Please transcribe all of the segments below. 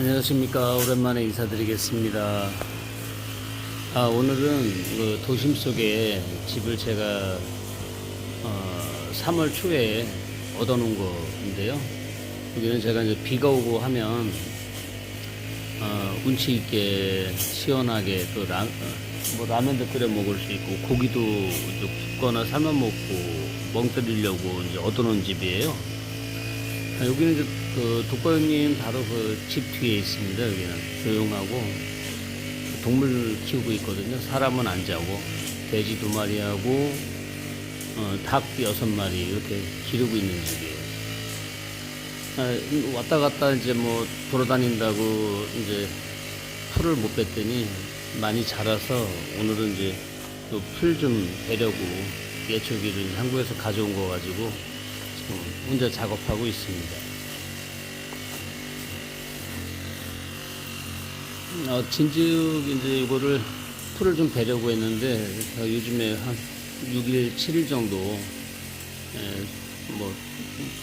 안녕하십니까. 오랜만에 인사드리겠습니다. 아, 오늘은 그 도심 속에 집을 제가 어, 3월 초에 얻어놓은 거인데요. 여기는 제가 이제 비가 오고 하면 어, 운치 있게 시원하게 또 라, 어, 뭐 라면도 끓여 먹을 수 있고 고기도 굽거나 삶아 먹고 멍 때리려고 이제 얻어놓은 집이에요. 아, 여기는 이제 그 독거형님 바로 그 집 뒤에 있습니다. 여기는 조용하고 동물 키우고 있거든요. 사람은 안 자고 돼지 두 마리하고 어, 닭 여섯 마리 이렇게 기르고 있는 집이에요. 아, 왔다 갔다 이제 뭐 돌아다닌다고 이제 풀을 못 뺐더니 많이 자라서 오늘은 이제 풀좀 베려고 예초기를 한국에서 가져온 거 가지고 지금 혼자 작업하고 있습니다. 어, 진즉 이제 이거를 풀을 좀 베려고 했는데 어, 요즘에 한 6일, 7일 정도 에, 뭐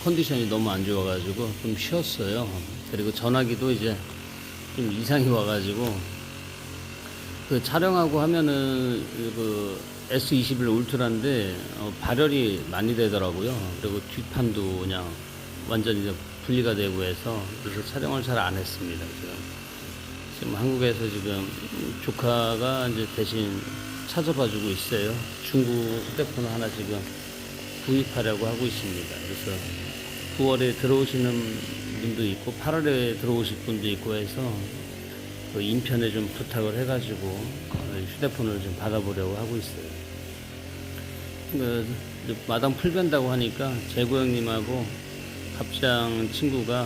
컨디션이 너무 안 좋아가지고 좀 쉬었어요. 그리고 전화기도 이제 좀 이상이 와가지고 그 촬영하고 하면은 그 S21 울트라인데 어, 발열이 많이 되더라고요. 그리고 뒷판도 그냥 완전히 분리가 되고 해서 그래서 촬영을 잘 안 했습니다. 지금. 지금 한국에서 지금 조카가 이제 대신 찾아봐주고 있어요. 중국 휴대폰 하나 지금 구입하려고 하고 있습니다. 그래서 9월에 들어오시는 분도 있고 8월에 들어오실 분도 있고 해서 그 인편에 좀 부탁을 해가지고 휴대폰을 좀 받아보려고 하고 있어요. 그 마당 풀 벤다고 하니까 재구 형님하고 갑장 친구가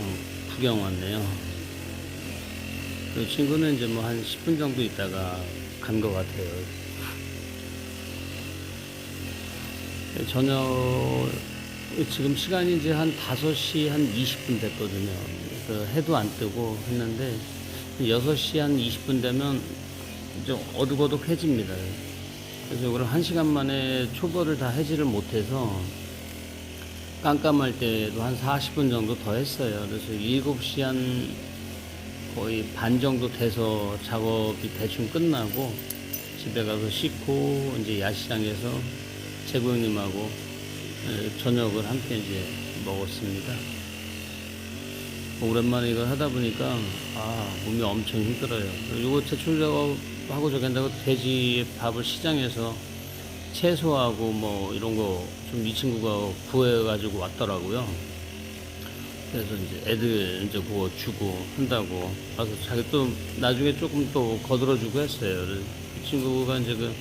구경 왔네요. 그 친구는 이제 뭐 한 10분 정도 있다가 간 것 같아요. 저녁, 지금 시간이 이제 한 5시 한 20분 됐거든요. 그래서 해도 안 뜨고 했는데 6시 한 20분 되면 이제 어둑어둑해집니다. 그래서 이걸 1시간 만에 초벌을 다 해지를 못해서 깜깜할 때도 한 40분 정도 더 했어요. 그래서 7시 한 거의 반 정도 돼서 작업이 대충 끝나고 집에 가서 씻고 이제 야시장에서 재구 형님하고 에, 저녁을 함께 이제 먹었습니다. 오랜만에 이걸 하다 보니까 아 몸이 엄청 힘들어요. 이거 제출 작업하고 저기 한다고 돼지 밥을 시장에서 채소하고 뭐 이런 거 좀 이 친구가 구해가지고 왔더라고요. 그래서 이제 애들 이제 그거 주고 한다고 와서 자기 또 나중에 조금 또 거들어주고 했어요. 그래서 이 친구가 이제 그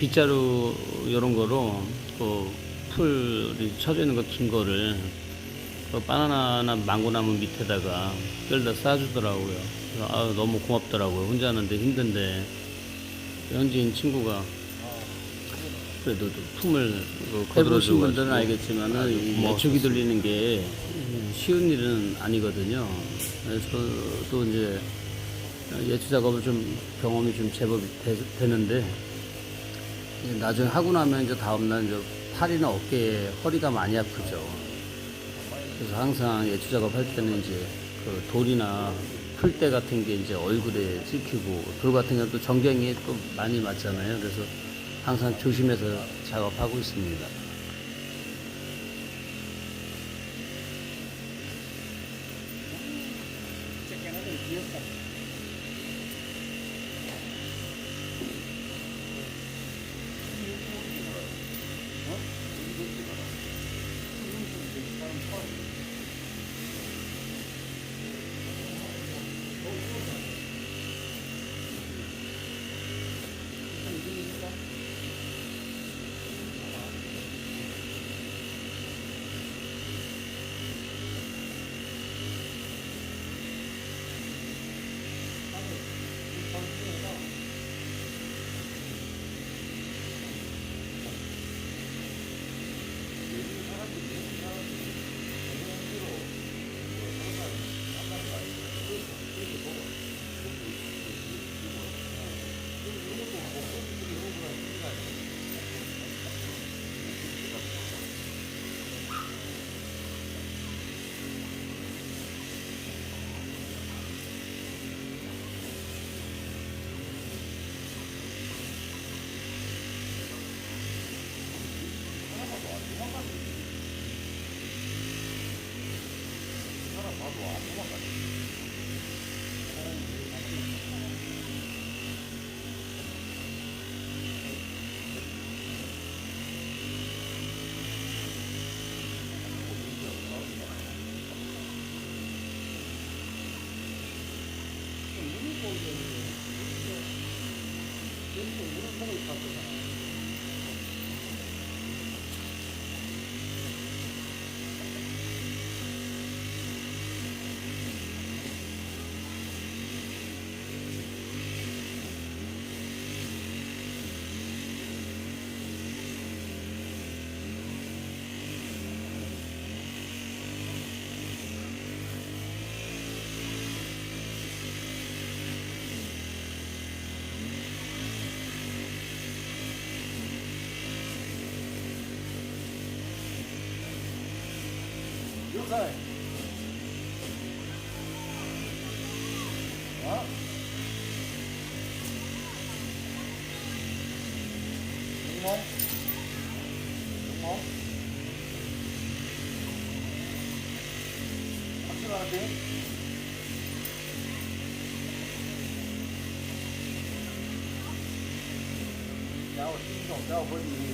빗자루 이런 거로 그 풀이 쳐져 있는 거긴 거를 그 바나나나 망고나무 밑에다가 끌다 싸주더라고요. 그래서 아 너무 고맙더라고요. 혼자 하는데 힘든데 현지인 친구가 그래도 또 품을 거들어준 분들은 알겠지만은 이 예측이 들리는 게 쉬운 일은 아니거든요. 또 이제 예측 작업을 좀 경험이 좀 제법 되, 는데 나중에 하고 나면 이제 다음날 이제 팔이나 어깨에 허리가 많이 아프죠. 그래서 항상 예측 작업 할 때는 이제 그 돌이나 풀대 같은 게 이제 얼굴에 찍히고 돌 같은 경우 또 전경이 또 많이 맞잖아요. 그래서 항상 조심해서 작업하고 있습니다. you. すごいカウントじゃない? rồi đó đúng không đúng không bắt chưa là tiếng Hãy subscribe cho kênh Ghiền Mì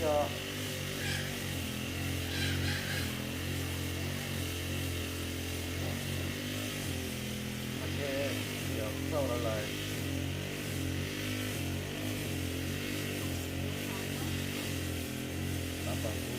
giờ ok giờ sau lại Thank you.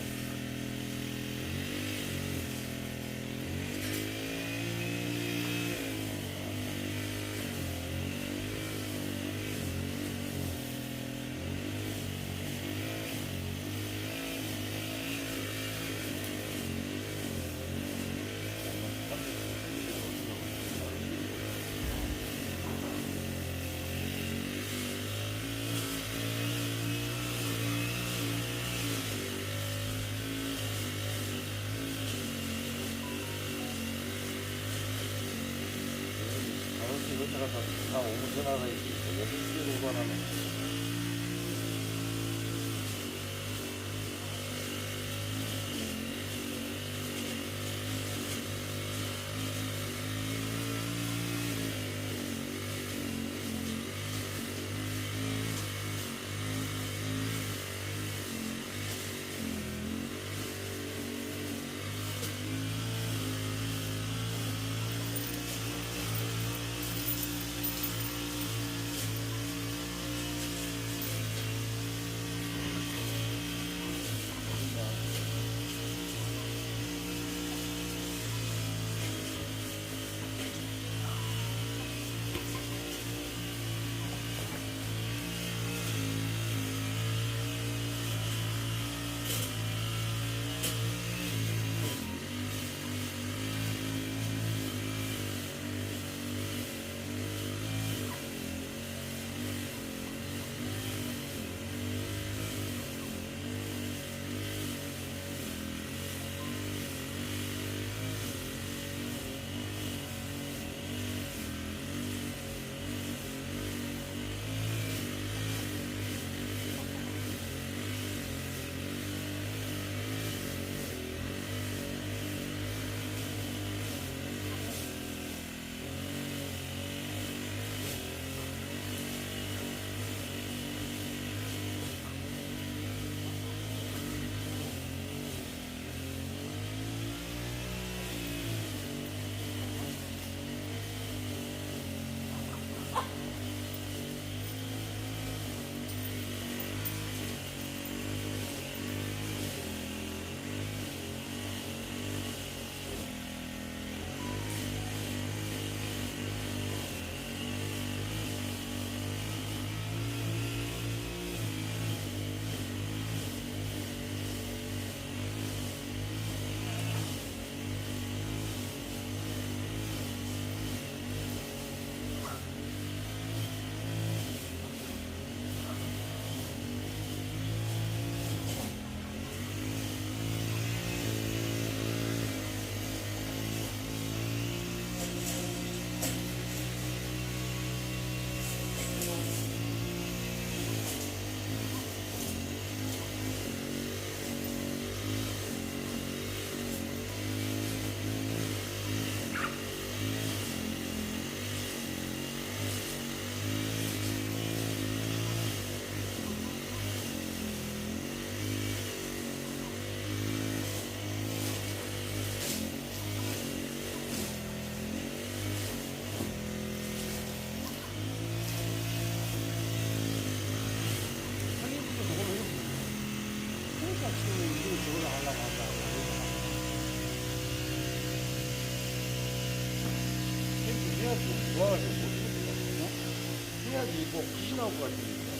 나올 것 같으니까.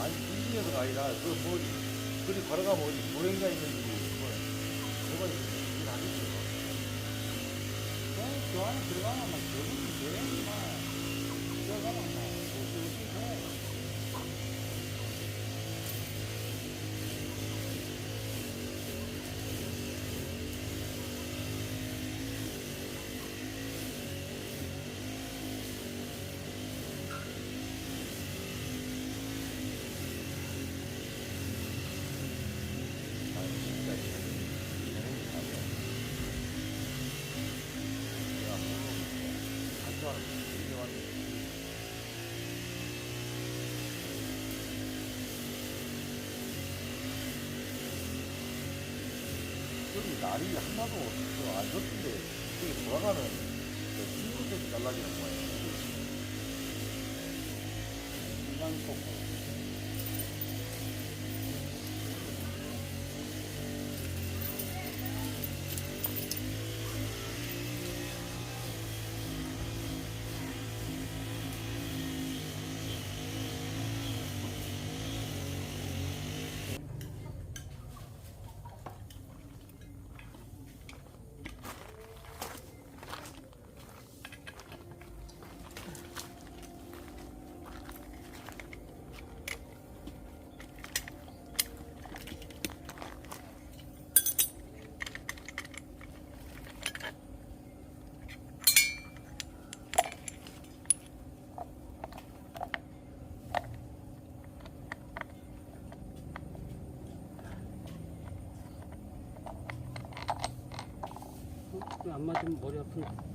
아니 귀신이어서가 아니라 그 뭐, 그리 걸어가면 어디 노랭가 있는지 뭐 뭐가 있는지 하겠죠. 그 안에 들어가면 막 저분이 여행이 막 들어가면 막 여기 날이 하나도 안 좋던데 여기 돌아가는 그 신분색이 달라지는 거예요. 인간 속고. 안 맞으면 머리 아픈데.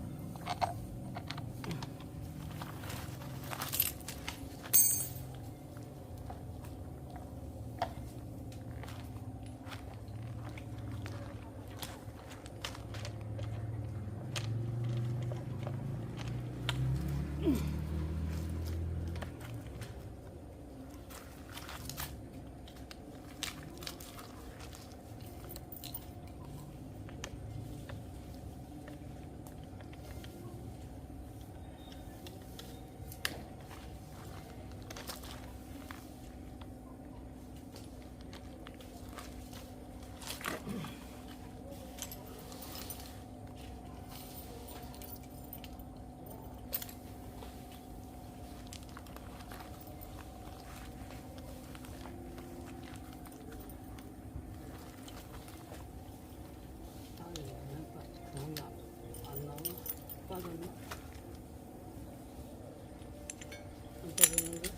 안 나오나? 빠졌나? 안 빠졌는데?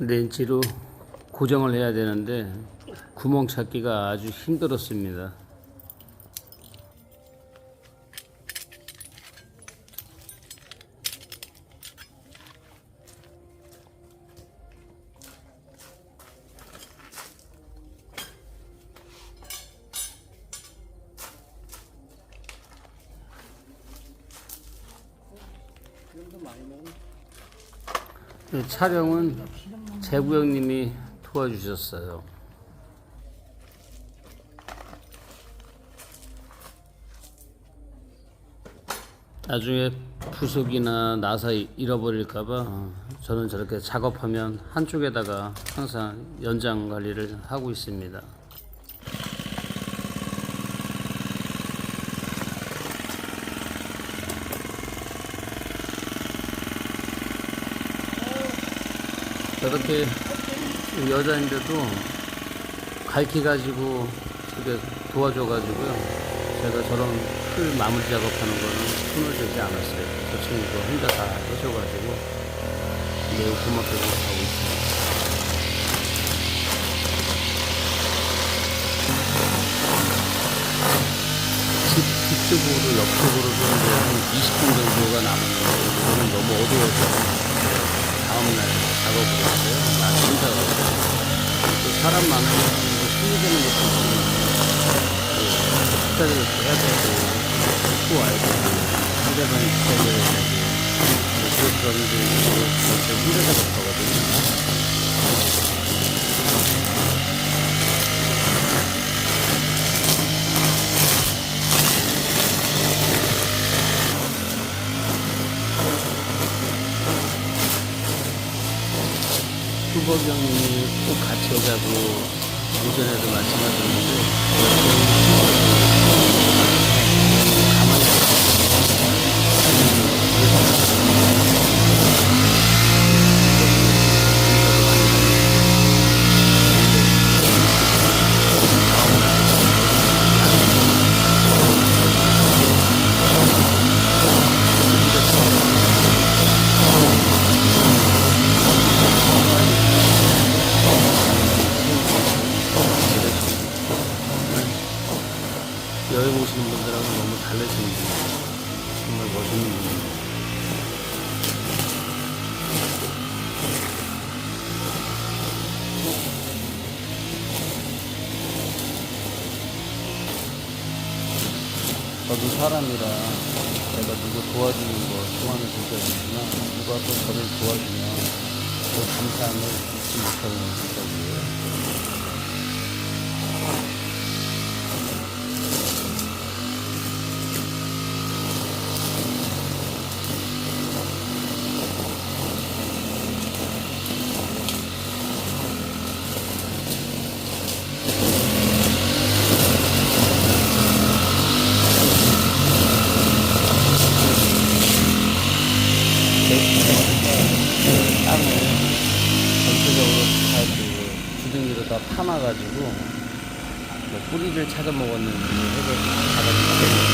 렌치로 고정을 해야 되는데 구멍 찾기가 아주 힘들었습니다. 이 촬영은 재구형님이 도와주셨어요. 나중에 부속이나 나사 잃어버릴까봐 저는 저렇게 작업하면 한쪽에다가 항상 연장 관리를 하고 있습니다. 저렇게 여자인데도 갈키 가지고 저게 도와줘가지고요. 제가 저런 풀 마무리 작업하는 거는 손을 대지 않았어요. 저 친구가 혼자 다 해줘가지고 매우 고맙게 생각하고 있습니다. 집 뒤쪽으로 옆쪽으로 도는데 한 20분 정도가 남았는데 오늘 너무 어두워서 다음날 작업을 했어요. 나 혼자 가서 사람 많으면 뭐 힘이 되는 것도 있고. 식사를 해야 되고 먹고 와야 되고. 상대방 식사를 해야 되고. 뭐 그런데 진짜 힘들다 못하거든요 후보 경님이 꼭 같이 오자고 오전에도 말씀하셨는데 거 좋아하는 성격이지만 누가 또 저를 도와주면 그 감사함을 잊지 못하는 성격이에요. 땅을 전체적으로 다그 주둥이로 다 파놔가지고 뭐 뿌리를 찾아 먹었는지 해서 잡아주는데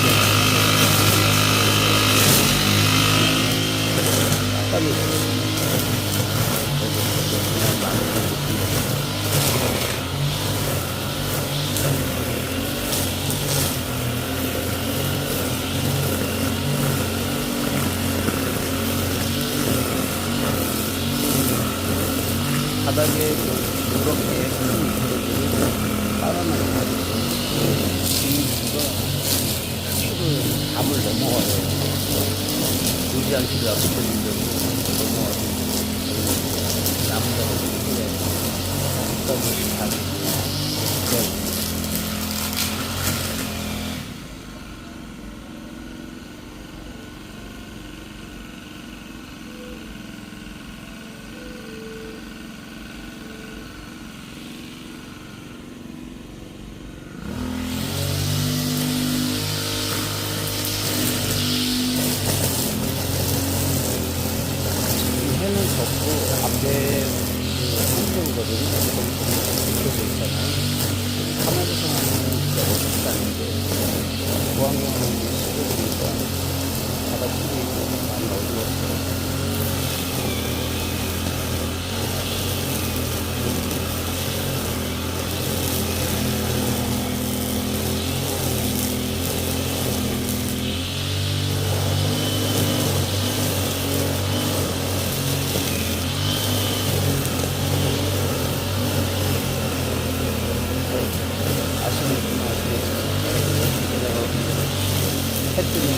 해 뜨면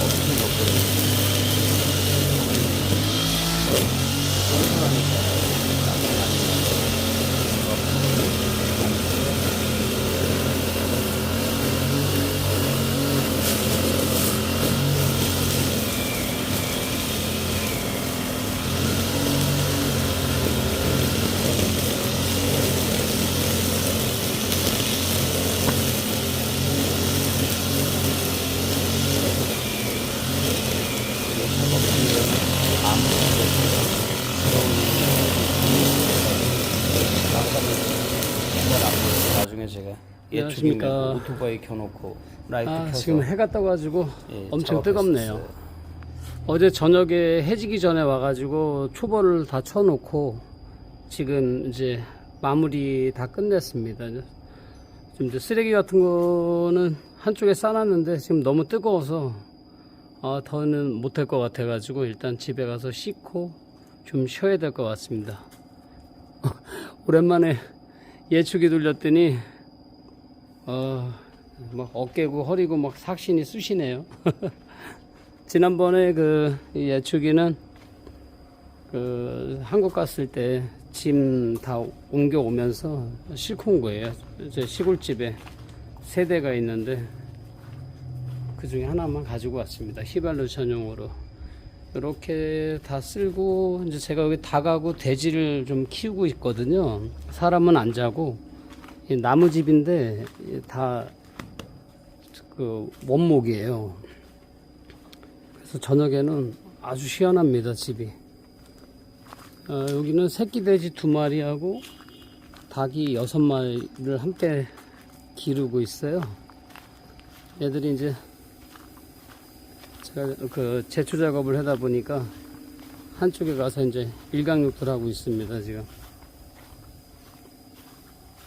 엄청 덥거든요. 엉뚱하니까 땀이 많이 나중에 제가 안녕하십니까. 예초빙에 오토바이 켜놓고 라이트 아, 켜서 지금 해가 떠가지고 예, 엄청. 뜨겁네요. 어제 저녁에 해지기 전에 와가지고 초벌을 다 쳐놓고 지금 이제 마무리 다 끝냈습니다. 좀 이제 쓰레기 같은 거는 한쪽에 싸놨는데 지금 너무 뜨거워서 어, 더는 못할 것 같아가지고 일단 집에 가서 씻고 좀 쉬어야 될 것 같습니다. 오랜만에 예축이 돌렸더니 어, 막 어깨고 허리고 막 삭신이 쑤시네요. 지난번에 그 예축이는 그 한국 갔을 때 짐 다 옮겨 오면서 싣고 온 거예요. 제 시골집에 세 대가 있는데 그 중에 하나만 가지고 왔습니다. 휘발유 전용으로. 이렇게 다 쓸고 이제 제가 여기 닭하고 돼지를 좀 키우고 있거든요. 사람은 안 자고 이 나무집인데 다 그 원목이에요. 그래서 저녁에는 아주 시원합니다 집이. 어, 여기는 새끼 돼지 두 마리하고 닭이 여섯 마리를 함께 기르고 있어요. 얘들이 이제 제가 그 제초 작업을 하다 보니까 한쪽에 가서 이제 일광욕들 하고 있습니다 지금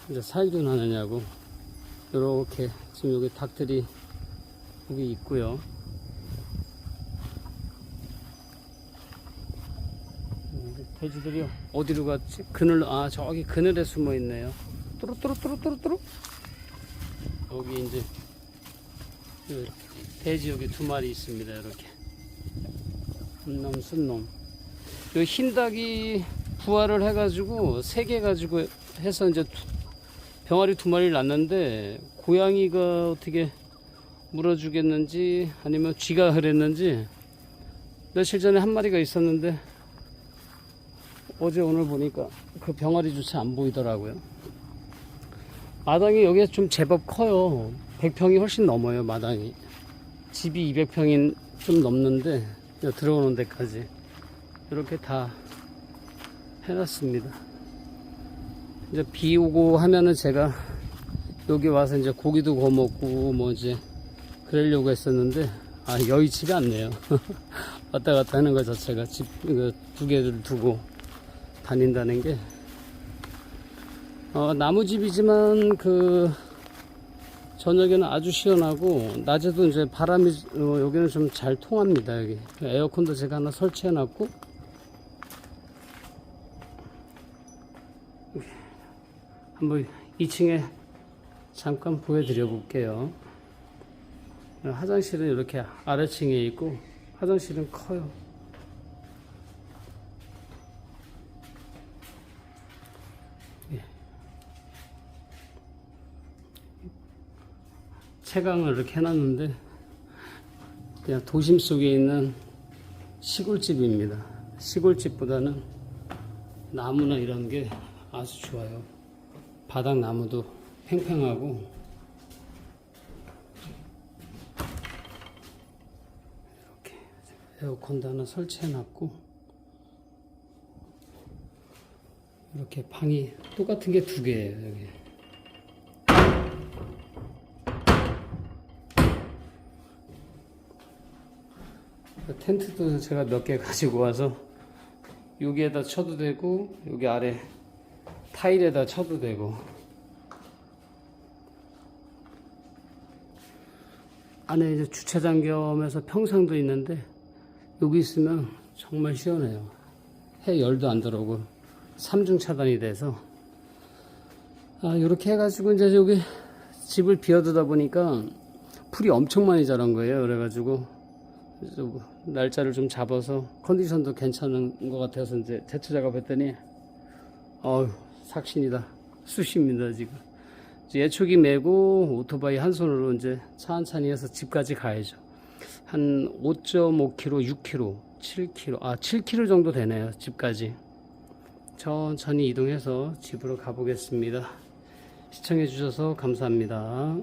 이제 살균 하느냐고 이렇게 지금 여기 닭들이 여기 있고요. 음, 돼지들이 어디로 갔지? 그늘로 아 저기 그늘에 숨어 있네요. 뚜루뚜루뚜루뚜루뚜루. 여기 이제 그 돼지 여기 두 마리 있습니다 이렇게. 순놈 이 흰닭이 부화를 해가지고 세 개 가지고 해서 이제 두- 병아리 두 마리를 낳는데 고양이가 어떻게 물어주겠는지 아니면 쥐가 흐렸는지 며칠 전에 한 마리가 있었는데 어제 오늘 보니까 그 병아리조차 안 보이더라고요. 마당이 여기가 좀 제법 커요. 100평이 훨씬 넘어요 마당이. 집이 200평인 좀 넘는데 들어오는 데까지 이렇게 다 해놨습니다. 이제 비 오고 하면은 제가 여기 와서 이제 고기도 구워 먹고 뭐 이제 그러려고 했었는데 아 여의치가 않네요. 왔다 갔다 하는 것 자체가 집 두 개를 두고 다닌다는 게 어, 나무집이지만 그 저녁에는 아주 시원하고 낮에도 이제 바람이 어, 여기는 좀 잘 통합니다 여기 에어컨도 제가 하나 설치해 놨고 한번 2층에 잠깐 보여드려 볼게요 화장실은 이렇게 아래층에 있고 화장실은 커요 채광을 이렇게 해놨는데 그냥 도심 속에 있는 시골집입니다. 시골집보다는 나무나 이런 게 아주 좋아요. 바닥 나무도 팽팽하고 이렇게 에어컨도 하나 설치해놨고 이렇게 방이 똑같은 게 두 개예요 여기. 그 텐트도 제가 몇 개 가지고 와서 여기에다 쳐도 되고 여기 아래 타일에다 쳐도 되고. 안에 이제 주차장 겸해서 평상도 있는데 여기 있으면 정말 시원해요. 해 열도 안 들어오고 삼중 차단이 돼서. 아 이렇게 해가지고 이제 여기 집을 비워두다 보니까 풀이 엄청 많이 자란 거예요. 그래가지고 날짜를 좀 잡아서 컨디션도 괜찮은 것 같아서 이제 제초 작업했더니 어우 삭신이다. 쑤십니다 지금. 예초기 메고 오토바이 한 손으로 이제 천천히 해서 집까지 가야죠. 한 5.5km, 6km, 7km 아 7km 정도 되네요 집까지. 천천히 이동해서 집으로 가보겠습니다. 시청해 주셔서 감사합니다